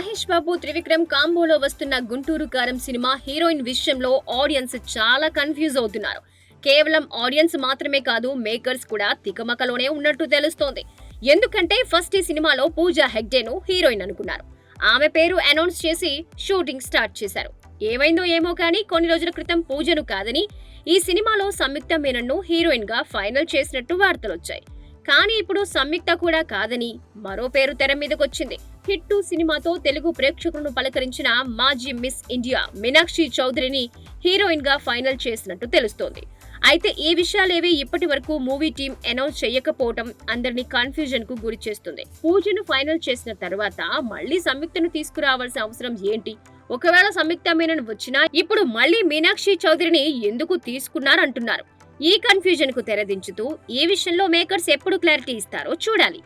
మహేష్ బాబు త్రివిక్రమ్ కాంబోలో వస్తున్న Guntur Kaaram cinema heroine విషయంలో audience చాలా కన్ఫ్యూజ్ అవుతున్నారు. కేవలం ఆడియన్స్ మాత్రమే కాదు మేకర్స్ కూడా తికమకలోనే ఉన్నట్టు తెలుస్తోంది. ఎందుకంటే ఫస్ట్ ఈ సినిమాలో పూజా హెగ్డేను హీరోయిన్ అనుకున్నారు. ఆమె పేరు అనౌన్స్ చేసి షూటింగ్ స్టార్ట్ చేశారు. ఏమైందో ఏమో కానీ కొన్ని రోజుల క్రితం పూజను కాదని ఈ సినిమాలో సంయుక్త మీనన్ను హీరోయిన్గా ఫైనల్ చేసినట్టు వార్తలొచ్చాయి. కానీ ఇప్పుడు సంయుక్త కూడా కాదని మరో పేరు తెర మీదకొచ్చింది. హిట్టు సినిమాతో తెలుగు ప్రేక్షకులను పలకరించిన మాజీ మిస్ ఇండియా మీనాక్షి చౌదరిని హీరోయిన్గా ఫైనల్ చేసినట్టు తెలుస్తోంది. అయితే ఈ విషయాలేవి ఇప్పటి వరకు మూవీ టీం అనౌన్స్ చేయకపోవడం అందరినీ కన్ఫ్యూజన్కు గురి చేస్తుంది. పూజను ఫైనల్ చేసిన తర్వాత మళ్ళీ సంయుక్తను తీసుకురావాల్సిన అవసరం ఏంటి? ఒకవేళ సంయుక్త మీనన్ వచ్చినా ఇప్పుడు మళ్ళీ మీనాక్షి చౌదరిని ఎందుకు తీసుకున్నారంటున్నారు. ఈ కన్ఫ్యూజన్కు తెరదించుతూ ఈ విషయంలో మేకర్స్ ఎప్పుడు క్లారిటీ ఇస్తారో చూడాలి.